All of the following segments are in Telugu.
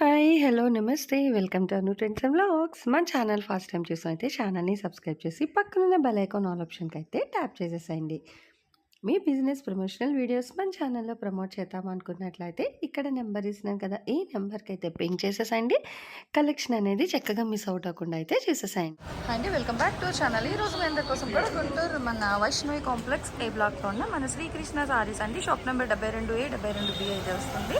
హాయ్ హలో నమస్తే. Welcome to Anu trends and vlogs మన ఛానల్ ఫస్ట్ టైం చూసినైతే ఛానల్ని సబ్స్క్రైబ్ చేసి పక్కనున్న బెల్ ఐకాన్ ఆల్ ఆప్షన్కి అయితే ట్యాప్ చేసేసేయండి. మీ బిజినెస్ ప్రమోషనల్ వీడియోస్ మన ఛానల్లో ప్రమోట్ చేద్దాం అనుకున్నట్లయితే ఇక్కడ నెంబర్ ఇస్తున్నాను కదా ఈ నెంబర్కి అయితే పింక్ చేసేసేయండి. కలెక్షన్ అనేది చక్కగా మిస్ అవుట్ అవ్వకుండా అయితే చేసేసేయండి. అండి వెల్కమ్ బ్యాక్ టు ఛానల్. ఈ రోజు మీ అందరి కోసం కూడా గుంటూరు మన వైష్ణవి కాంప్లెక్స్ ఏ బ్లాక్లో ఉన్న మన శ్రీకృష్ణ సారీస్ అండి. షాప్ నెంబర్ డెబ్బై రెండు ఏ డెబ్బై రెండు బి అయితే వస్తుంది.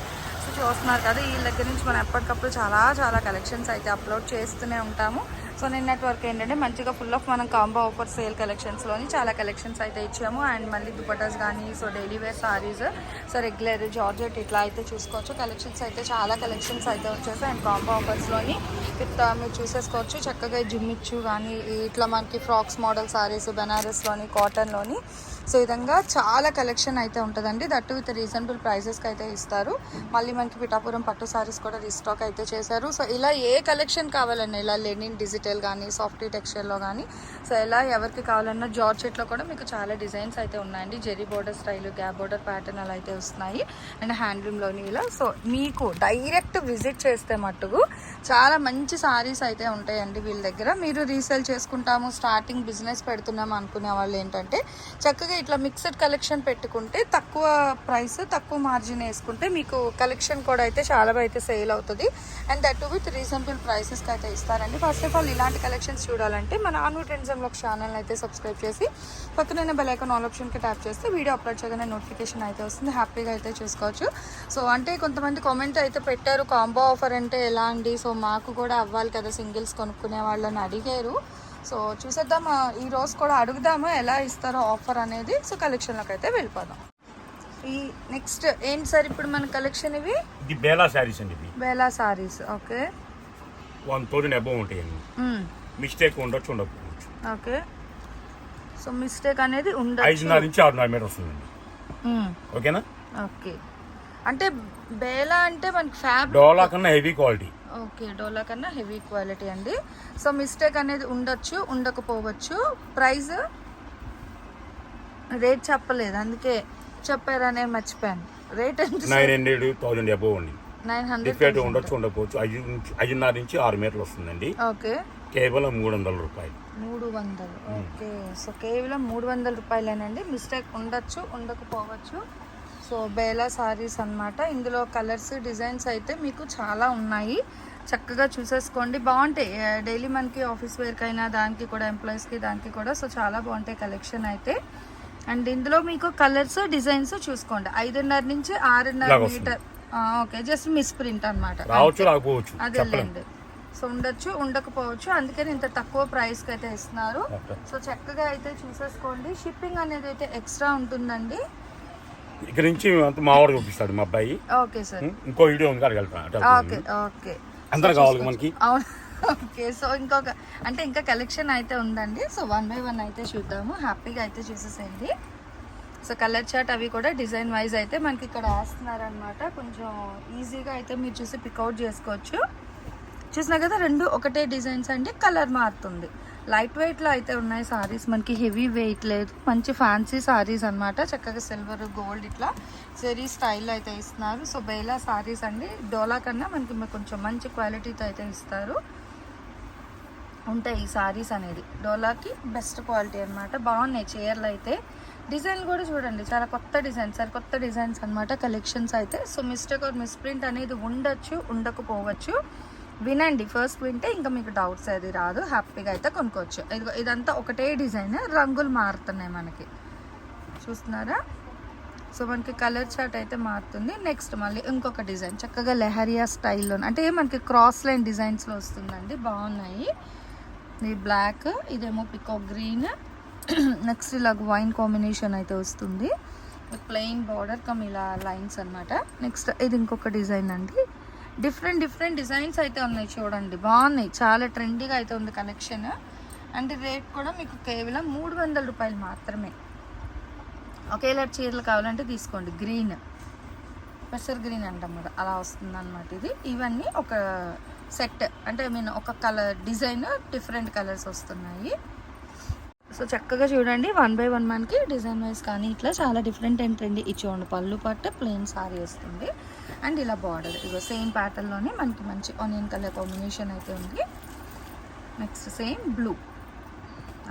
చూస్తున్నారు కదా వీళ్ళ దగ్గర నుంచి మనం ఎప్పటికప్పుడు చాలా చాలా కలెక్షన్స్ అయితే అప్లోడ్ చేస్తూనే ఉంటాము. సో నిన్నటి వరకు ఏంటంటే మంచిగా ఫుల్ ఆఫ్ మనం కాంబో ఆఫర్ సేల్ కలెక్షన్స్లోని చాలా కలెక్షన్స్ అయితే ఇచ్చాము. అండ్ మళ్ళీ దుపటాస్ కానీ so daily wear saris so regular georgette ఇట్లా అయితే చూసుకోవచ్చు. కలెక్షన్స్ అయితే చాలా కలెక్షన్స్ అయితే వచ్చేసాయి. అండ్ కాంబో ఆఫర్స్లోని ఇట్లా మీరు చూసేసుకోవచ్చు. చక్కగా జిమ్మిచ్చు కానీ ఇట్లా మనకి ఫ్రాక్స్ మోడల్ సారీస్ బెనారస్లోని కాటన్లోని సో ఈ విధంగా చాలా కలెక్షన్ అయితే ఉంటుందండి. దట్టు విత్ రీజనబుల్ ప్రైజెస్కి అయితే ఇస్తారు. మళ్ళీ మనకి పిఠాపురం పట్టు సారీస్ కూడా రీస్టాక్ అయితే చేశారు. సో ఇలా ఏ కలెక్షన్ కావాలన్నా ఇలా లెనిన్ డిజిటల్ కానీ సాఫ్ట్ టెక్స్చర్లో కానీ సో ఇలా ఎవరికి కావాలన్నా జార్జెట్లో కూడా మీకు చాలా డిజైన్స్ అయితే ఉన్నాయండి. Zari border style gap border pattern అలా అయితే వస్తున్నాయి. అండ్ హ్యాండ్లూమ్లోని ఇలా. సో మీకు డైరెక్ట్ విజిట్ చేస్తే మట్టుకు చాలా మంచి సారీస్ అయితే ఉంటాయండి వీళ్ళ దగ్గర. మీరు రీసేల్ చేసుకుంటాము స్టార్టింగ్ బిజినెస్ పెడుతున్నాము అనుకునే వాళ్ళు ఏంటంటే చక్కగా ఇట్లా మిక్స్డ్ కలెక్షన్ పెట్టుకుంటే తక్కువ ప్రైస్ తక్కువ మార్జిన్ వేసుకుంటే మీకు కలెక్షన్ కూడా అయితే చాలా అయితే సేల్ అవుతుంది. అండ్ దట్ విత్ రీజనబుల్ ప్రైసెస్కి అయితే ఇస్తారండి. ఫస్ట్ ఆఫ్ ఆల్ ఇలాంటి కలెక్షన్స్ చూడాలంటే మన ఆను ట్రెండ్స్ ఒక ఛానల్ అయితే సబ్స్క్రైబ్ చేసి పక్కన బెల్ ఐకాన్ ఆల్ ఆప్షన్కి ట్యాప్ చేస్తే వీడియో అప్లోడ్ చేయగానే నోటిఫికేషన్ అయితే వస్తుంది. హ్యాపీగా అయితే చూసుకోవచ్చు. సో అంటే కొంతమంది కామెంట్ అయితే పెట్టారు కాంబో ఆఫర్ అంటే ఎలా అండి? సో మాకు కూడా అవ్వాలి కదా సింగిల్స్ కొనుక్కునే వాళ్ళని అడిగారు. సో చూసేద్దాం ఈ రోజు కూడా అడుగుదాము ఎలా ఇస్తారో ఆఫర్ అనేది. సో కలెక్షన్లోకి అయితే వెళ్ళిపోదాం. ఈ నెక్స్ట్ ఏంటి సార్ ఇప్పుడు మన కలెక్షన్ ఇవి? ఇది బేలా శారీస్ అండి ఇది. Bela saris okay. One thousand above ఉంటాయండి మిస్టేక్ ఉండొచ్చు ఉండకపోవచ్చు. ఓకే. సో మిస్టేక్ అనేది ఐదున్నర ఉండదు నుంచి ఆరున్నర మీటర్ వస్తుందండి. ఓకేనా? ఓకే. అంటే బేలా అంటే మనకి ఫ్యాబ్ డోలా కన్నా హెవీ క్వాలిటీ ఓకే డోలా కన్నా హెవీ క్వాలిటీ అండి. సో మిస్టేక్ అనేది ఉండొచ్చు ఉండకపోవచ్చు. ప్రైస్ రేట్ చెప్పలేదు అందుకే చెప్పారా నేను మర్చిపోయాను. Rate nine hundred thousand above అండి. నైన్ హండ్రెడ్ ఉండొచ్చు ఉండకపోవచ్చు. ఐదు ఐదున్నర నుంచి ఆరు మీటర్లు వస్తుందండి. ఓకే. కేవలం మూడు వందల రూపాయలు. మూడు వందలు. ఓకే. సో కేవలం మూడు వందల రూపాయలేనండి. మిస్టేక్ ఉండొచ్చు ఉండకపోవచ్చు. సో బేలా సారీస్ అన్నమాట. ఇందులో కలర్స్ డిజైన్స్ అయితే మీకు చాలా ఉన్నాయి. చక్కగా చూసేసుకోండి. బాగుంటాయి. డైలీ మనకి ఆఫీస్ వేర్కైనా దానికి కూడా ఎంప్లాయీస్కి దానికి కూడా. సో చాలా బాగుంటాయి కలెక్షన్ అయితే. అండ్ ఇందులో మీకు కలర్స్ డిజైన్స్ చూసుకోండి. ఐదున్నర నుంచి ఆరున్నర. Metre. Okay. Just miss print అనమాట అదేలేండి. సో ఉండొచ్చు ఉండకపోవచ్చు. అందుకని ఇంత తక్కువ ప్రైస్కి అయితే ఇస్తున్నారు. సో చక్కగా అయితే చూసేసుకోండి. షిప్పింగ్ అనేది అయితే ఎక్స్ట్రా ఉంటుందండి. ఇక్కడ నుంచి అంత మా వాడు చూపిస్తాడు మా అబ్బాయి. Okay sir? ఇంకో వీడియో ఉంది అక్కడ ఓకే ఓకే. అందరు కావాలి మనకి. అవును. ఓకే సో ఇంకొక అంటే ఇంకా కలెక్షన్ అయితే ఉందండి. సో వన్ బై వన్ అయితే చూద్దాము. హ్యాపీగా అయితే చూసేసేయండి. సో కలర్ చార్ట్ అవి కూడా డిజైన్ వైజ్ అయితే మనకి ఇక్కడ వేస్తున్నారనమాట కొంచెం ఈజీగా అయితే మీరు చూసి పికౌట్ చేసుకోవచ్చు. చూసినా కదా రెండు ఒకటే డిజైన్స్ అండి కలర్ మారుతుంది. లైట్ వెయిట్లో అయితే ఉన్నాయి సారీస్. మనకి హెవీ వెయిట్ లేదు. మంచి ఫ్యాన్సీ సారీస్ అన్నమాట. చక్కగా సిల్వర్ గోల్డ్ ఇట్లా జెరీ స్టైల్లో అయితే ఇస్తున్నారు. సో బేలా సారీస్ అండి. డోలా కన్నా మనకి కొంచెం మంచి క్వాలిటీతో అయితే ఇస్తారు. ఉంటాయి ఈ సారీస్ అనేది. డోలాకి బెస్ట్ క్వాలిటీ అనమాట బాగున్నాయి చీరలు అయితే. డిజైన్ కూడా చూడండి. చాలా కొత్త డిజైన్స్ సార్ కొత్త డిజైన్స్ అనమాట కలెక్షన్స్ అయితే. సో మిస్టేక్ ఆర్ మిస్ప్రింట్ అనేది ఉండొచ్చు ఉండకపోవచ్చు. వినండి ఫస్ట్ వింటే ఇంకా మీకు డౌట్స్ అది రాదు. హ్యాపీగా అయితే కొనుక్కోవచ్చు. ఇదిగో ఇదంతా ఒకటే డిజైన్. రంగులు మారుతున్నాయి మనకి. చూస్తున్నారా? సో మనకి కలర్ చార్ట్ అయితే మారుతుంది. నెక్స్ట్ మళ్ళీ ఇంకొక డిజైన్. చక్కగా లెహరియా స్టైల్లో అంటే మనకి క్రాస్ లైన్ డిజైన్స్లో వస్తుందండి. బాగున్నాయి. ఇది బ్లాక్ ఇదేమో పికో గ్రీన్ నెక్స్ట్ ఇలా వైన్ కాంబినేషన్ అయితే వస్తుంది. ప్లెయిన్ బార్డర్ కమ్ ఇలా లైన్స్ అన్నమాట. నెక్స్ట్ ఇది ఇంకొక డిజైన్ అండి. డిఫరెంట్ డిఫరెంట్ డిజైన్స్ అయితే ఉన్నాయి చూడండి. బాగున్నాయి. చాలా ట్రెండీగా అయితే ఉంది కలెక్షన్ అండ్ రేట్ కూడా మీకు కేవలం మూడు వందల రూపాయలు మాత్రమే. ఒకేలా చీరలు కావాలంటే తీసుకోండి. గ్రీన్ పెసర్ గ్రీన్ అంటాం కదా అలా వస్తుందన్నమాట ఇది. ఇవన్నీ ఒక సెట్ అంటే ఐ మీన్ ఒక కలర్ డిజైన్ డిఫరెంట్ కలర్స్ వస్తున్నాయి. సో చక్కగా చూడండి వన్ బై వన్ మనకి డిజైన్ వైజ్ కానీ ఇట్లా చాలా డిఫరెంట్ ఏంటండి ఇది చూడండి పళ్ళు పట్టు ప్లెయిన్ సారీ వస్తుంది. అండ్ ఇలా బార్డర్ ఇగో సేమ్ ప్యాటర్న్లోనే మనకి మంచి ఆనియన్ కలర్ కాంబినేషన్ అయితే ఉంది. నెక్స్ట్ సేమ్ బ్లూ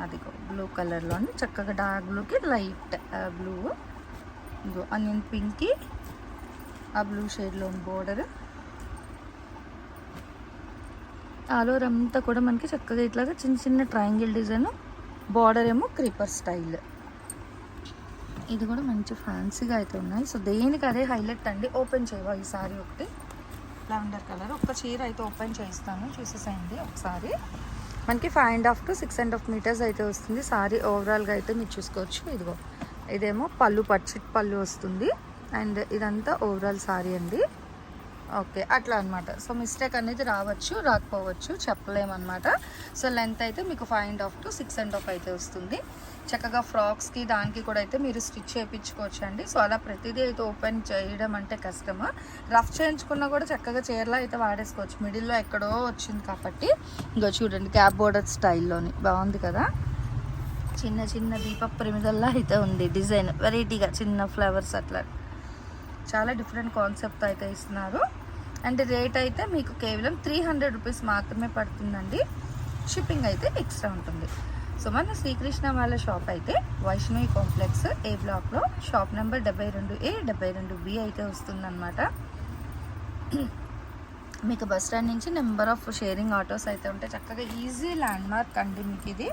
అదిగో బ్లూ కలర్లోని చక్కగా డార్క్ బ్లూకి లైట్ బ్లూ ఇగో ఆనియన్ పింక్కి ఆ బ్లూ షేడ్లోని బోర్డర్ ఆలోర్ అంతా కూడా మనకి చక్కగా ఇట్లాగా చిన్న చిన్న ట్రయాంగిల్ డిజైన్ బార్డర్ ఏమో క్రీపర్ స్టైల్ ఇది కూడా మంచి ఫ్యాన్సీగా అయితే ఉన్నాయి. సో దేనికి అదే హైలైట్ అండి? ఓపెన్ చేయవా ఈ సారీ ఒకటి? లావెండర్ కలర్ ఒక్క చీర అయితే ఓపెన్ చేస్తాను చూసేసేయండి ఒకసారి. మనకి five and half to six and half meters అయితే వస్తుంది. సారీ ఓవరాల్గా అయితే మీరు చూసుకోవచ్చు. ఇదిగో. ఇదేమో పళ్ళు పచ్చిట్ పళ్ళు వస్తుంది. అండ్ ఇదంతా ఓవరాల్ సారీ అండి. ఓకే అట్లా అనమాట సో మిస్టేక్ అనేది రావచ్చు రాకపోవచ్చు చెప్పలేమన్నమాట. సో లెంత్ అయితే మీకు five and half to six and half అయితే వస్తుంది. చక్కగా ఫ్రాక్స్కి దానికి కూడా అయితే మీరు స్టిచ్ చేయించుకోవచ్చు అండి. సో అలా ప్రతిదీ అయితే ఓపెన్ చేయడం అంటే కష్టము. రఫ్ చేయించుకున్నా కూడా చక్కగా చీరలో అయితే వాడేసుకోవచ్చు. మిడిల్లో ఎక్కడో వచ్చింది కాబట్టి. ఇంకో చూడండి క్యాప్ బోర్డర్ స్టైల్లోని. బాగుంది కదా? చిన్న చిన్న దీప ప్రమిదల్లా అయితే ఉంది డిజైన్. వెరైటీగా చిన్న ఫ్లవర్స్ అట్లా. చాలా డిఫరెంట్ కాన్సెప్ట్ అయితే ఇస్తున్నారు. అండ్ రేట్ అయితే మీకు కేవలం త్రీ హండ్రెడ్ రూపీస్ మాత్రమే పడుతుందండి. షిప్పింగ్ అయితే ఎక్స్ట్రా ఉంటుంది. సో మన శ్రీకృష్ణ వాళ్ళ షాప్ అయితే వైష్ణవి కాంప్లెక్స్ ఏ బ్లాక్లో షాప్ నెంబర్ డెబ్బై రెండు ఏ డెబ్బై రెండు బి అయితే వస్తుందన్నమాట. మీకు బస్ స్టాండ్ నుంచి నెంబర్ ఆఫ్ షేరింగ్ ఆటోస్ అయితే ఉంటాయి చక్కగా ఈజీ ల్యాండ్ మార్క్ అండి మీకు ఇది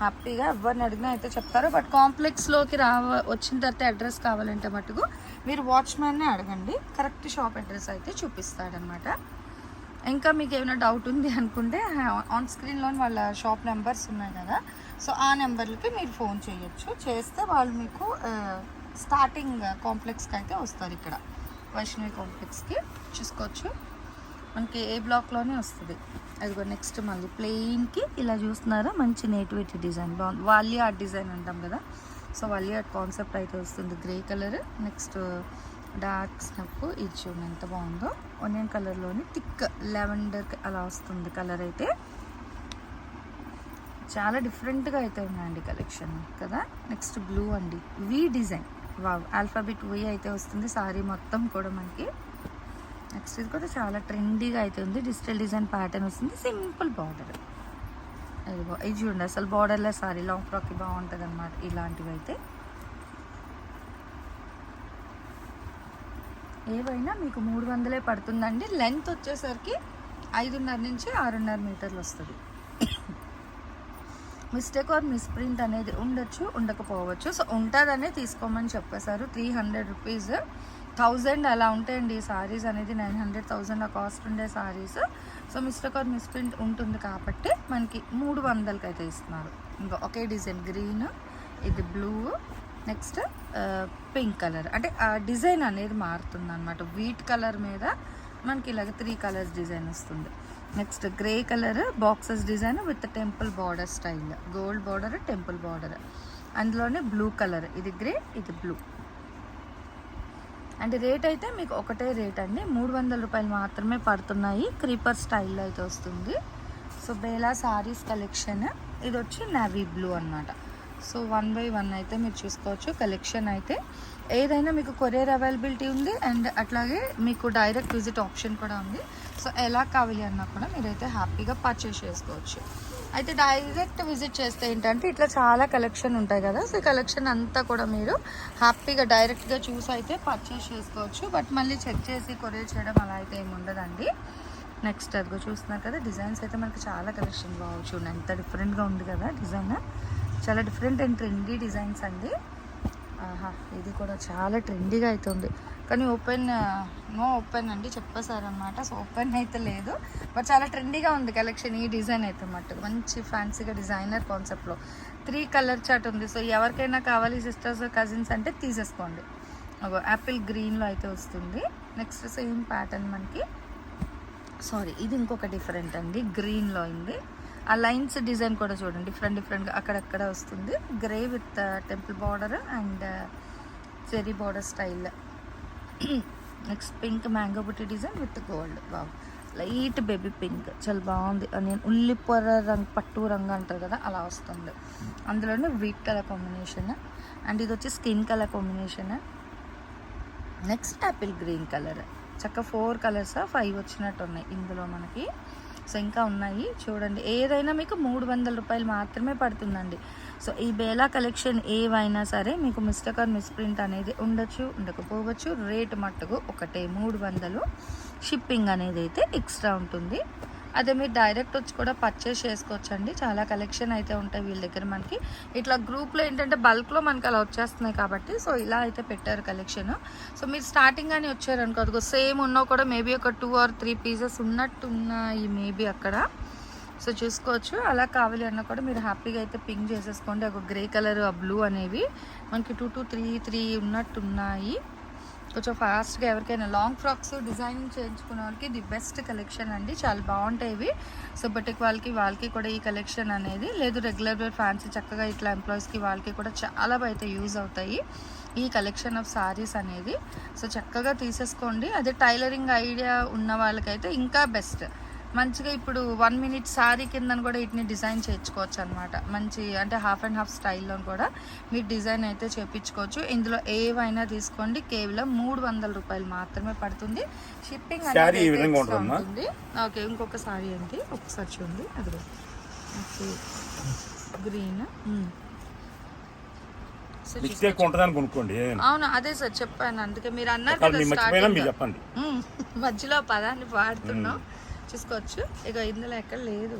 హ్యాపీగా ఎవరిని అడిగినా అయితే చెప్తారు. బట్ కాంప్లెక్స్లోకి రావ వచ్చిన తర్వాత అడ్రస్ కావాలంటే మటుకు మీరు వాచ్మ్యాన్నే అడగండి. కరెక్ట్ షాప్ అడ్రస్ అయితే చూపిస్తాడనమాట. ఇంకా మీకు ఏమైనా డౌట్ ఉంది అనుకుంటే ఆన్ స్క్రీన్లో వాళ్ళ షాప్ నెంబర్స్ ఉన్నాయి కదా. సో ఆ నెంబర్లకి మీరు ఫోన్ చేయొచ్చు. చేస్తే వాళ్ళు మీకు స్టార్టింగ్ కాంప్లెక్స్కి అయితే వస్తారు ఇక్కడ. వైష్ణవి కాంప్లెక్స్కి చూసుకోవచ్చు. మనకి ఏ బ్లాక్లోనే వస్తుంది. అదిగో నెక్స్ట్ మళ్ళీ ప్లెయిన్కి ఇలా చూస్తున్నారా? మంచి నేటివిటీ డిజైన్ బాగుంది. వాల్యూ ఆర్ట్ డిజైన్ అంటాం కదా? సో వాల్యూ ఆర్ట్ కాన్సెప్ట్ అయితే వస్తుంది. గ్రే కలర్ నెక్స్ట్ డార్క్ స్నప్ ఇది చూడండి ఎంత బాగుందో. ఆనియన్ కలర్లోని థిక్ లెవెండర్ అలా వస్తుంది కలర్ అయితే. చాలా డిఫరెంట్గా అయితే ఉందండి కలెక్షన్ కదా? నెక్స్ట్ బ్లూ అండి. V design wow alphabet V అయితే వస్తుంది. సారీ మొత్తం కూడా మనకి నెక్స్ట్ ఇది కూడా చాలా ట్రెండీగా అయితే ఉంది. డిజిటల్ డిజైన్ ప్యాటర్న్ వస్తుంది. సింపుల్ బార్డర్ ఇదిగో ఇది చూడండి అసలు బార్డర్లో సారీ లాంగ్ ఫ్రాక్కి బాగుంటుంది అనమాట ఇలాంటివి అయితే. ఏవైనా మీకు మూడు వందలే పడుతుందండి. లెంత్ వచ్చేసరికి ఐదున్నర నుంచి ఆరున్నర మీటర్లు వస్తుంది. మిస్టేక్ ఆర్ మిస్ప్రింట్ అనేది ఉండొచ్చు ఉండకపోవచ్చు. సో ఉంటుందనే తీసుకోమని చెప్పేశారు. త్రీ హండ్రెడ్ రూపీస్ థౌజండ్ అలా ఉంటాయండి సారీస్ అనేది నైన్ హండ్రెడ్ థౌజండ్ ఆ కాస్ట్ ఉండే saris. So mistake or misprint ఉంటుంది కాబట్టి మనకి మూడు వందలకి అయితే ఇస్తున్నారు. ఇంకా ఒకే డిజైన్ గ్రీన్ ఇది బ్లూ నెక్స్ట్ పింక్ కలర్. అంటే ఆ డిజైన్ అనేది మారుతుంది అనమాట వీట్ కలర్ మీద మనకి ఇలాగ త్రీ కలర్స్ డిజైన్ వస్తుంది. Next grey colour boxes design with temple border style. Gold border temple border. అందులోనే బ్లూ కలర్. ఇది గ్రే ఇది బ్లూ. అండ్ రేట్ అయితే మీకు ఒకటే రేట్ అండి. మూడు వందల రూపాయలు మాత్రమే పడుతున్నాయి. క్రీపర్ స్టైల్లో అయితే వస్తుంది. సో బేలా సారీస్ కలెక్షన్ ఇది వచ్చి నావీ బ్లూ అన్నమాట. సో వన్ బై వన్ అయితే మీరు చూసుకోవచ్చు కలెక్షన్ అయితే. ఏదైనా మీకు కొరియర్ అవైలబిలిటీ ఉంది అండ్ అట్లాగే మీకు డైరెక్ట్ విజిట్ ఆప్షన్ కూడా ఉంది. సో ఎలా కావాలి అన్నా కూడా మీరైతే హ్యాపీగా పర్చేస్ చేసుకోవచ్చు. అయితే డైరెక్ట్ విజిట్ చేస్తే ఏంటంటే ఇట్లా చాలా కలెక్షన్ ఉంటాయి కదా. సో కలెక్షన్ అంతా కూడా మీరు హ్యాపీగా డైరెక్ట్గా చూసి అయితే పర్చేస్ చేసుకోవచ్చు. బట్ మళ్ళీ చెక్ చేసి కొరియర్ చేయడం అలా అయితే ఏమి ఉండదండి. నెక్స్ట్ అదిగో చూస్తున్నారు కదా డిజైన్స్ అయితే మనకి చాలా కలెక్షన్ బాగా చూడండి ఎంత డిఫరెంట్గా ఉంది కదా డిజైన్ చాలా డిఫరెంట్ అండ్ ట్రెండీ డిజైన్స్ అండి. ఆహా ఇది కూడా చాలా ట్రెండీగా అయితే ఉంది. కానీ ఓపెన్ నో ఓపెన్ అండి చెప్పేశారనమాట సో ఓపెన్ అయితే లేదు. బట్ చాలా ట్రెండీగా ఉంది కలెక్షన్. ఈ డిజైన్ అయితే మట్టుకు మంచి ఫ్యాన్సీగా డిజైనర్ కాన్సెప్ట్లో త్రీ కలర్ చాట్ ఉంది. సో ఎవరికైనా కావాలి సిస్టర్స్ కజిన్స్ అంటే తీసేసుకోండి. ఒక యాపిల్ గ్రీన్లో అయితే వస్తుంది. నెక్స్ట్ సేమ్ ప్యాటర్న్ మనకి. సారీ ఇది ఇంకొక డిఫరెంట్ అండి. గ్రీన్లో ఉంది. ఆ లైన్స్ డిజైన్ కూడా చూడండి. డిఫరెంట్ డిఫరెంట్గా అక్కడక్కడ వస్తుంది. Grey with temple border and cherry border style. Next pink mango బుట్టి design with gold. Wow. Light baby pink. చాలా బాగుంది. నేను ఉల్లిపొర రంగు పట్టు రంగు అంటారు కదా అలా వస్తుంది. అందులోనే వీట్ కలర్ కాంబినేషన్. అండ్ ఇది వచ్చి skin colour combination. Next apple green colour. చక్క ఫోర్ కలర్స్ ఫైవ్ వచ్చినట్టు ఉన్నాయి ఇందులో మనకి. సో ఇంకా ఉన్నాయి. చూడండి ఏదైనా మీకు మూడు వందల రూపాయలు మాత్రమే పడుతుందండి. సో ఈ బేలా కలెక్షన్ ఏవైనా సరే మీకు మిస్టేక్ ఆర్ మిస్ప్రింట్ అనేది ఉండొచ్చు ఉండకపోవచ్చు. రేటు మట్టుకు ఒకటే మూడు వందలు. షిప్పింగ్ అనేది అయితే ఎక్స్ట్రా ఉంటుంది. అదే మీరు డైరెక్ట్ వచ్చి కూడా పర్చేస్ చేసుకోవచ్చండి. చాలా కలెక్షన్ అయితే ఉంటాయి వీళ్ళ దగ్గర మనకి. ఇట్లా గ్రూప్లో ఏంటంటే బల్క్లో మనకి అలా వచ్చేస్తున్నాయి కాబట్టి సో ఇలా అయితే పెట్టారు కలెక్షన్ సో మీరు స్టార్టింగ్ అని వచ్చారనుకో అదిగో సేమ్ ఉన్నా కూడా మేబీ ఒక టూ ఆర్ త్రీ పీసెస్ ఉన్నట్టున్నాయి మేబీ అక్కడ. సో చూసుకోవచ్చు. అలా కావాలి అన్నా కూడా మీరు హ్యాపీగా అయితే పింక్ చేసేసుకోండి. ఒక గ్రే కలర్ ఆ బ్లూ అనేవి మనకి టూ టూ త్రీ త్రీ ఉన్నట్టున్నాయి. కొంచెం ఫాస్ట్గా ఎవరికైనా లాంగ్ ఫ్రాక్స్ డిజైనింగ్ చేయించుకునే వాళ్ళకి ది బెస్ట్ కలెక్షన్ అండి. చాలా బాగుంటాయి ఇవి. సో బటిక్ వాళ్ళకి వాళ్ళకి కూడా ఈ కలెక్షన్ అనేది లేదు రెగ్యులర్ వేర్ ఫ్యాన్సీ చక్కగా ఇట్లా ఎంప్లాయీస్కి వాళ్ళకి కూడా చాలా అయితే యూజ్ అవుతాయి ఈ కలెక్షన్ ఆఫ్ సారీస్ అనేది. సో చక్కగా తీసేసుకోండి. అదే టైలరింగ్ ఐడియా ఉన్న వాళ్ళకైతే ఇంకా బెస్ట్. మంచిగా ఇప్పుడు వన్ మినిట్ సారీ కింద కూడా వీటిని డిజైన్ చేయించుకోవచ్చు అనమాట మంచి అంటే హాఫ్ అండ్ హాఫ్ స్టైల్లో కూడా మీరు డిజైన్ అయితే చేయించుకోవచ్చు. ఇందులో ఏవైనా తీసుకోండి. కేవలం మూడు వందల రూపాయలు మాత్రమే పడుతుంది. షిప్పింగ్ ఉంటుందా? ఉంటుంది. ఓకే ఇంకొక సారీ అండి. ఒకసారి చూడండి. అది ఓకే. గ్రీన్ మిస్టేక్ ఉంటుందని కొనుక్కోండి. అవును అదే సార్ చెప్పాను. అందుకే మీరు అన్నారు కదా. చెప్పండి. మ్మ్. మధ్యలో పదాన్ని వాడుతున్నాం. చూసుకోవచ్చు ఇక ఇందులో ఎక్కడ లేదు.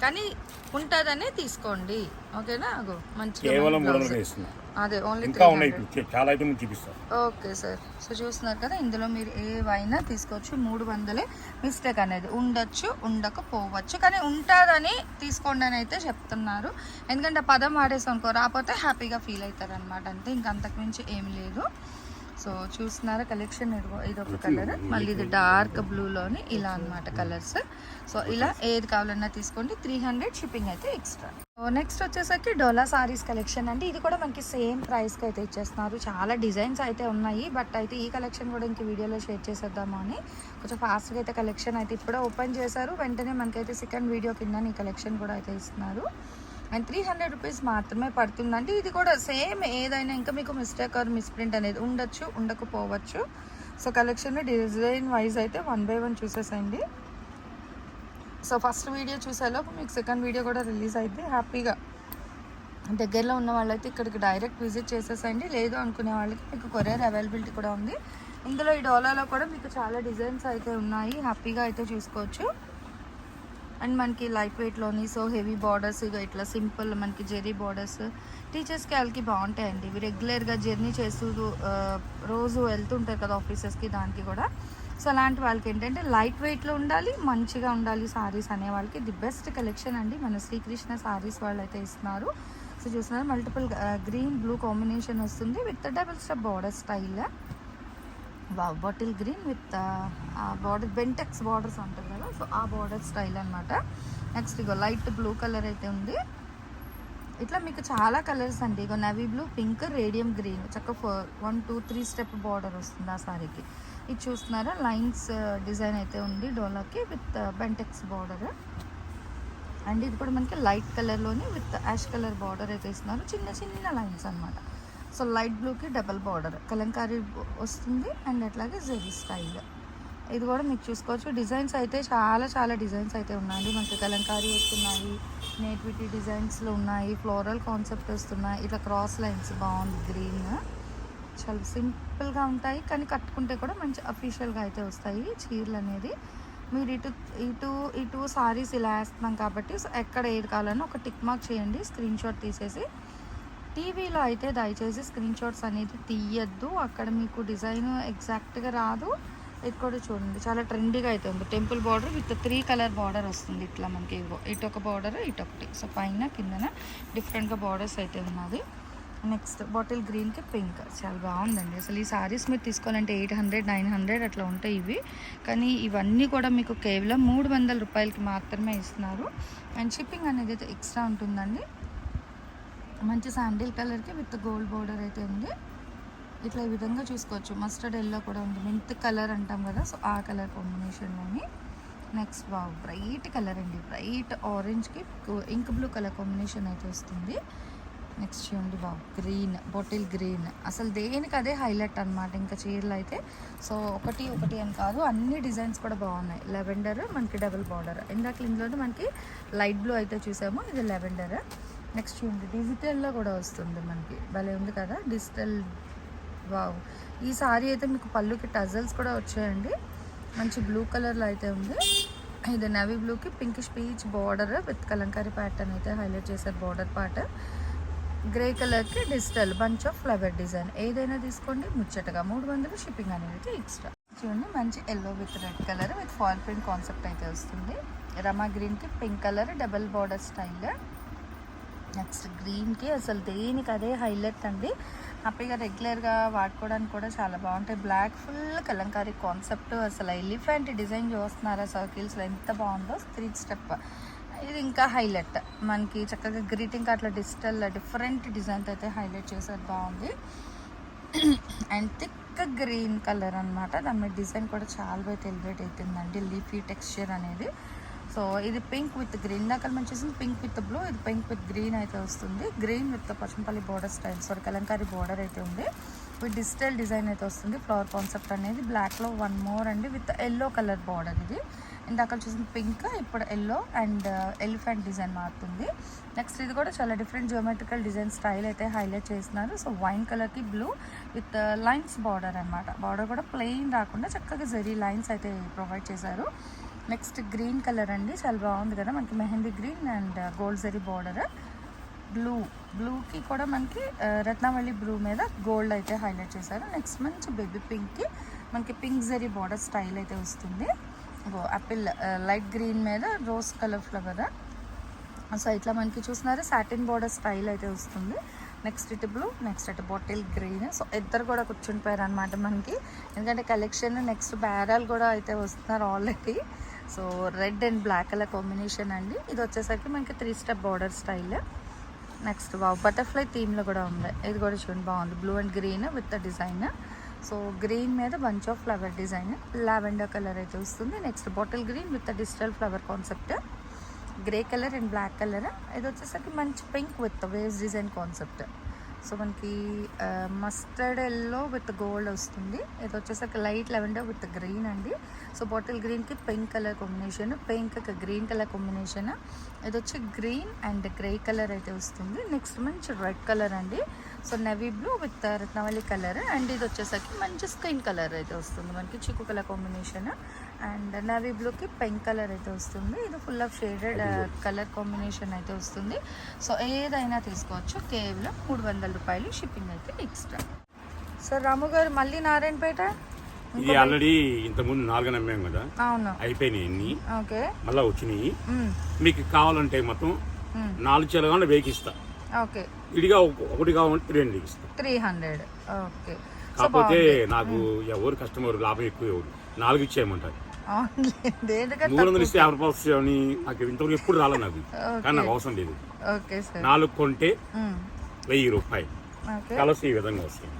కానీ ఉంటుందనే తీసుకోండి. ఓకేనా? అగో కేవలం మంచి అదే ఓన్లీ ఇంకా ఉన్నాయి ఇప్పుడు చాలా ఐటమ్ చూపిస్తాను. Okay sir. సో చూస్తున్నారు కదా ఇందులో మీరు ఏవైనా తీసుకోవచ్చు. మూడు వందలే మిస్టేక్ అనేది. ఉండొచ్చు ఉండకపోవచ్చు. కానీ ఉంటుందని తీసుకోండి అని అయితే చెప్తున్నారు. ఎందుకంటే పదం వాడేసాం అనుకో రాకపోతే హ్యాపీగా ఫీల్ అవుతారు అనమాట అంతే ఇంకా అంతకుమించి ఏమి లేదు. సో చూస్తున్నారా కలెక్షన్ ఇదిగో ఇదొక కలర్. మళ్ళీ ఇది డార్క్ బ్లూలోని ఇలా అన్నమాట కలర్స్. సో ఇలా ఏది కావాలన్నా తీసుకోండి. త్రీ హండ్రెడ్ షిప్పింగ్ అయితే ఎక్స్ట్రా నెక్స్ట్ వచ్చేసరికి డోలా సారీస్ కలెక్షన్ అండి. ఇది కూడా మనకి సేమ్ ప్రైస్కి అయితే ఇచ్చేస్తున్నారు. చాలా డిజైన్స్ అయితే ఉన్నాయి. బట్ అయితే ఈ కలెక్షన్ కూడా ఇంక వీడియోలో షేర్ చేసేద్దాము అని. కొంచెం ఫాస్ట్గా అయితే కలెక్షన్ అయితే ఇప్పుడే ఓపెన్ చేశారు. వెంటనే మనకైతే సెకండ్ వీడియో కింద ఈ కలెక్షన్ కూడా అయితే ఇస్తున్నారు. అండ్ త్రీ హండ్రెడ్ రూపీస్ మాత్రమే పడుతుందండి. ఇది కూడా సేమ్ ఏదైనా ఇంకా మీకు మిస్టేక్ ఆర్ మిస్ప్రింట్ అనేది ఉండొచ్చు ఉండకపోవచ్చు. సో కలెక్షన్ డిజైన్ వైజ్ అయితే వన్ బై వన్ చూసేసండి. సో ఫస్ట్ వీడియో చూసేలోపు మీకు సెకండ్ వీడియో కూడా రిలీజ్ అయితే హ్యాపీగా. దగ్గరలో ఉన్న వాళ్ళైతే ఇక్కడికి డైరెక్ట్ విజిట్ చేసేసండి. లేదు అనుకునే వాళ్ళకి మీకు కొరియర్ అవైలబిలిటీ కూడా ఉంది. ఇందులో ఈ డోలాలో కూడా మీకు చాలా డిజైన్స్ అయితే ఉన్నాయి. హ్యాపీగా అయితే చూసుకోవచ్చు. అండ్ మనకి లైట్ వెయిట్లోని సో హెవీ బార్డర్స్ ఇట్లా సింపుల్ మనకి జెర్రీ బార్డర్స్ టీచర్స్కి వాళ్ళకి బాగుంటాయండి. ఇవి రెగ్యులర్గా జర్నీ చేస్తూ రోజు వెళ్తుంటారు కదా ఆఫీసెస్కి దానికి కూడా. సో అలాంటి వాళ్ళకి ఏంటంటే లైట్ వెయిట్లో ఉండాలి మంచిగా ఉండాలి సారీస్ అనే వాళ్ళకి ది బెస్ట్ కలెక్షన్ అండి. మన శ్రీకృష్ణ సారీస్ వాళ్ళు అయితే ఇస్తున్నారు. సో చూస్తున్నారు మల్టిపుల్ గ్రీన్ బ్లూ కాంబినేషన్ వస్తుంది with double step border style bottle green with ఆ బార్డర్ బెంటెక్స్ బార్డర్స్ అంటారు కదా సో ఆ బార్డర్ స్టైల్ అనమాట నెక్స్ట్ ఇగో లైట్ బ్లూ కలర్ అయితే ఉంది. ఇట్లా మీకు చాలా కలర్స్ అండి. ఇగో navy blue pink radium green చక్క four one two three step border వస్తుంది ఆ సారీకి. ఇది చూస్తున్నారా? లైన్స్ డిజైన్ uh, అయితే ఉంది డోలాకి విత్ బెంటెక్స్ బార్డర్ అండ్ ఇది కూడా మనకి లైట్ కలర్లోని విత్ యాష్ కలర్ బార్డర్ అయితే ఇస్తున్నారు. చిన్న చిన్న లైన్స్ అనమాట సో లైట్ బ్లూకి డబల్ బార్డర్. కలంకారీ వస్తుంది అండ్ అట్లాగే జెరీ స్టైల్ ఇది కూడా మీకు చూసుకోవచ్చు. డిజైన్స్ అయితే చాలా చాలా డిజైన్స్ అయితే ఉన్నాయండి. మనకి కలంకారీ వస్తున్నాయి నేటివిటీ డిజైన్స్లో ఉన్నాయి ఫ్లోరల్ కాన్సెప్ట్ వస్తున్నాయి. ఇట్లా క్రాస్ లైన్స్ బాగుంది గ్రీన్. చాలా సింపుల్గా ఉంటాయి. కానీ కట్టుకుంటే కూడా మంచి అఫీషియల్గా అయితే వస్తాయి చీరలు అనేది. మీరు ఇటు ఇటు ఇటు సారీస్ ఇలా వేస్తున్నాం కాబట్టి సో ఎక్కడ ఏది కావాలన్నా ఒక టిక్ మార్క్ చేయండి. స్క్రీన్ షాట్ తీసేసి టీవీలో అయితే దయచేసి స్క్రీన్ షాట్స్ అనేది తీయద్దు. అక్కడ మీకు డిజైన్ ఎగ్జాక్ట్గా రాదు. ఇది కూడా చూడండి. చాలా ట్రెండీగా అయితే ఉంది. Temple border with three colour border వస్తుంది. ఇట్లా మనకి ఇటు ఒక బార్డర్ ఇటు ఒకటి సో పైన కిందన డిఫరెంట్గా బార్డర్స్ అయితే ఉన్నది. నెక్స్ట్ బాటిల్ గ్రీన్కి పింక్. చాలా బాగుందండి. అసలు ఈ సారీస్ మీరు తీసుకోవాలంటే ఎయిట్ హండ్రెడ్ నైన్ హండ్రెడ్ అట్లా ఉంటాయి ఇవి. కానీ ఇవన్నీ కూడా మీకు కేవలం మూడు వందల రూపాయలకి మాత్రమే ఇస్తున్నారు. అండ్ షిప్పింగ్ అనేది అయితే ఎక్స్ట్రా ఉంటుందండి. మంచి శాండిల్ కలర్కి విత్ గోల్డ్ బోర్డర్ అయితే ఉంది. ఇట్లా ఈ విధంగా చూసుకోవచ్చు. మస్టర్డ్ ఎల్లో కూడా ఉంది. మెంత్ కలర్ అంటాం కదా సో ఆ కలర్ కాంబినేషన్లోని నెక్స్ట్ వా బ్రైట్ కలర్ అండి. బ్రైట్ ఆరెంజ్కి ఇంక్ బ్లూ కలర్ కాంబినేషన్ అయితే వస్తుంది. నెక్స్ట్ చూడండి బాబు గ్రీన్ బాటిల్ గ్రీన్ అసలు దేనికి అదే హైలైట్ అనమాట ఇంకా చీరలు అయితే. సో ఒకటి ఒకటి అని కాదు అన్ని డిజైన్స్ కూడా బాగున్నాయి. లెవెండర్ మనకి డబుల్ బార్డర్ ఇందాక ఇందులో మనకి లైట్ బ్లూ అయితే చూసాము ఇది లెవెండర్ నెక్స్ట్ చూడండి డిజిటల్లో కూడా వస్తుంది మనకి. భలే ఉంది కదా? డిజిటల్ వావ్ ఈ సారీ అయితే మీకు పళ్ళుకి టజల్స్ కూడా వచ్చాయండి. మంచి బ్లూ కలర్లో అయితే ఉంది. ఇది నవీ బ్లూకి pinkish peach border with Kalamkari pattern అయితే హైలైట్ చేశారు బార్డర్ పార్ట్ గ్రే కలర్కి digital bunch of flower design ఏదైనా తీసుకోండి ముచ్చటగా. మూడు వందలు షిప్పింగ్ అనేది అయితే ఎక్స్ట్రా చూడండి మంచి yellow with red colour with fall print concept అయితే వస్తుంది. రమా గ్రీన్కి pink colour double border style next గ్రీన్కి అసలు దేనికి అదే హైలైట్ అండి. హ్యాపీగా రెగ్యులర్గా వాడుకోవడానికి కూడా చాలా బాగుంటాయి. Black full Kalamkari concept. అసలు ఎలిఫెంట్ డిజైన్ చూస్తున్నారా? సర్కిల్స్లో ఎంత బాగుందో త్రీ స్టెప్. ఇది ఇంకా హైలైట్. మనకి చక్కగా గ్రీటింగ్ కార్డ్లో డిజిటల్ డిఫరెంట్ డిజైన్తో అయితే హైలైట్ చేసేది బాగుంది. అండ్ థిక్ గ్రీన్ కలర్ అనమాట దాని మీద డిజైన్ కూడా చాలా బాగా ఎలివేట్ అవుతుందండి లీఫీ టెక్స్చర్ అనేది. సో ఇది పింక్ విత్ గ్రీన్. ఇందాక మనం చూసింది పింక్ విత్ బ్లూ ఇది పింక్ విత్ గ్రీన్ అయితే వస్తుంది. Green with Pochampally border style sorry Kalamkari border అయితే ఉంది. విత్ డిజిటల్ డిజైన్ అయితే వస్తుంది. ఫ్లవర్ కాన్సెప్ట్ అనేది బ్లాక్లో వన్ మోర్ అండి విత్ ఎల్లో కలర్ బార్డర్ ఇది. ఇందాక చూసిన పింక్ ఇప్పుడు ఎల్లో అండ్ ఎలిఫెంట్ డిజైన్ మారుతుంది. నెక్స్ట్ ఇది కూడా చాలా డిఫరెంట్ జియోమెట్రికల్ డిజైన్ స్టైల్ అయితే హైలైట్ చేస్తున్నారు. సో వైన్ కలర్కి బ్లూ విత్ లైన్స్ బార్డర్ అనమాట బార్డర్ కూడా ప్లెయిన్ రాకుండా చక్కగా జరీ లైన్స్ అయితే ప్రొవైడ్ చేశారు. నెక్స్ట్ గ్రీన్ కలర్ అండి. చాలా బాగుంది కదా. మనకి mehndi green and gold zari border blue బ్లూకి కూడా మనకి uh, రత్నావళి బ్లూ మీద గోల్డ్ అయితే హైలైట్ చేశారు. నెక్స్ట్ మంచి బేబీ పింక్కి మనకి పింక్ జరీ బార్డర్ స్టైల్ అయితే వస్తుంది. గో యాపిల్ లైట్ గ్రీన్ మీద రోజ్ కలర్ ఫ్లవర్ సో ఇట్లా మనకి చూసినారు సాటిన్ బార్డర్ స్టైల్ అయితే వస్తుంది. నెక్స్ట్ ఇటు బ్లూ నెక్స్ట్ ఇటు బాటిల్ గ్రీన్ సో ఇద్దరు కూడా కూర్చుండిపోయారు అనమాట మనకి. ఎందుకంటే కలెక్షన్ నెక్స్ట్ బ్యారల్ కూడా అయితే వస్తున్నారు already so red and black colour combination అండి. ఇది వచ్చేసరికి మనకి three step border style next wow butterfly థీమ్లో కూడా ఉంది. ఇది కూడా చూడండి బాగుంది. Blue and green with design so green మీద bunch of flower design lavender colour అయితే వస్తుంది. Next bottle green with digital flower concept grey colour and black colour ఇది వచ్చేసరికి మంచి pink with waves design concept so మనకి మస్టర్డ్ ఎల్లో విత్ గోల్డ్ వస్తుంది. ఇది వచ్చేసరికి లైట్ లెవెండర్ విత్ గ్రీన్ అండి. సో బాటిల్ గ్రీన్కి pink colour combination pink green colour combination ఇది వచ్చి గ్రీన్ అండ్ గ్రే కలర్ అయితే వస్తుంది. నెక్స్ట్ మంచి రెడ్ కలర్ అండి. సో నెవీ బ్లూ విత్ రత్నవళి కలర్ అండ్ ఇది వచ్చేసరికి మంచి స్కిన్ కలర్ అయితే వస్తుంది. మనకి చిక్కు కలర్ కాంబినేషన్ అండ్ నవీ బ్లూకి పింక్ కలర్ అయితే వస్తుంది. ఇది full of shaded colour combination అయితే వస్తుంది. సో ఏదైనా తీసుకోవచ్చు. కేవలం మూడు వందల రూపాయలు షిప్పింగ్ అయితే ఎక్స్ట్రా సార్ రాము గారు మళ్ళీ నారాయణపేట? ఇది ఆల్రెడీ ఇంతకుముందు నాలుగు నమ్మాం కదా? అవును. అయిపోయినాయి ఓకే. మళ్ళీ వచ్చినాయి. మీకు కావాలంటే మొత్తం. నాలుగు చీరలు వెయ్యికి ఇస్తా. ఓకే. ఒక- ఒకటి కావాలంటే రెండు ఇస్తా. Three hundred. ఓకే. కాకపోతే నాకు ఎవరు కస్టమర్ లాభం ఎక్కువ ఎవరు? నాలుగు ఇచ్చేయమంటారు. మూడు వందలు ఇస్తే యాభై రూపాయలు వస్తాయని నాకు ఇంతవరకు ఎప్పుడు రాలేదు నాకు కానీ నాకు అవసరం లేదు. Okay sir. నాలుగు కొంటే. వెయ్యి రూపాయలు. కలర్స్ ఈ విధంగా వస్తాయి.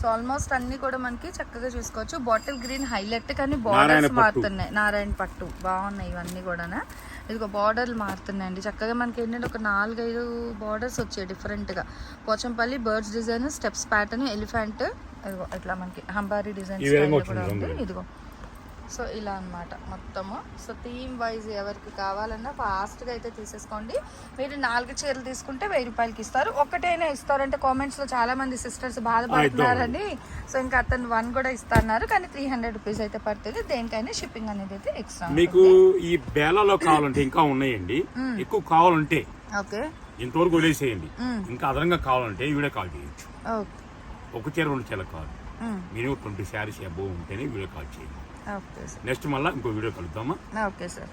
సో ఆల్మోస్ట్ అన్ని కూడా మనకి చక్కగా చూసుకోవచ్చు. బాటిల్ గ్రీన్ హైలైట్ కానీ బార్డర్స్. మారుతున్నాయి. నారాయణ పట్టు. బాగున్నాయి ఇవన్నీ కూడా ఇదిగో బార్డర్లు మారుతున్నాయి అండి చక్కగా మనకి ఏంటంటే ఒక నాలుగైదు బార్డర్స్ వచ్చాయి డిఫరెంట్గా Pochampally birds design steps pattern elephant ఇదిగో ఇట్లా మనకి హంబారీ డిజైన్. ఇదిగో. సో ఇలా అన్నమాట మొత్తము. సో థీమ్ వైజ్ ఎవరికి కావాలన్నా ఫాస్ట్గా అయితే తీసేసుకోండి. మీరు నాలుగు చీరలు తీసుకుంటే వెయ్యి రూపాయలకి ఇస్తారు. ఒకటైనా ఇస్తారంటే కామెంట్స్లో చాలా మంది సిస్టర్స్ బాధపడుతున్నారని. సో ఇంకా అతను వన్ కూడా ఇస్తున్నారు. కానీ త్రీ హండ్రెడ్ రూపీస్ అయితే పడుతుంది. దేనికైనా షిప్పింగ్ అనేది అయితే ఎక్స్ట్రా మీకు ఈ బేలాలో కావాలంటే ఇంకా ఉన్నాయండి. ఎక్కువ కావాలంటే ఓకే. ఇంతవరకు వదిలేసేయండి. ఇంకా అదనంగా కావాలంటే వీడియో కాల్ చేయొచ్చు. ఒక చీర రెండు చీర కాదు మినిమం ట్వంటీ శారీస్ అబోవ్ ఉంటేనే వీడియో కాల్ చేయండి. నెక్స్ట్ మళ్ళీ ఇంకో వీడియో కలుద్దామా? Okay sir.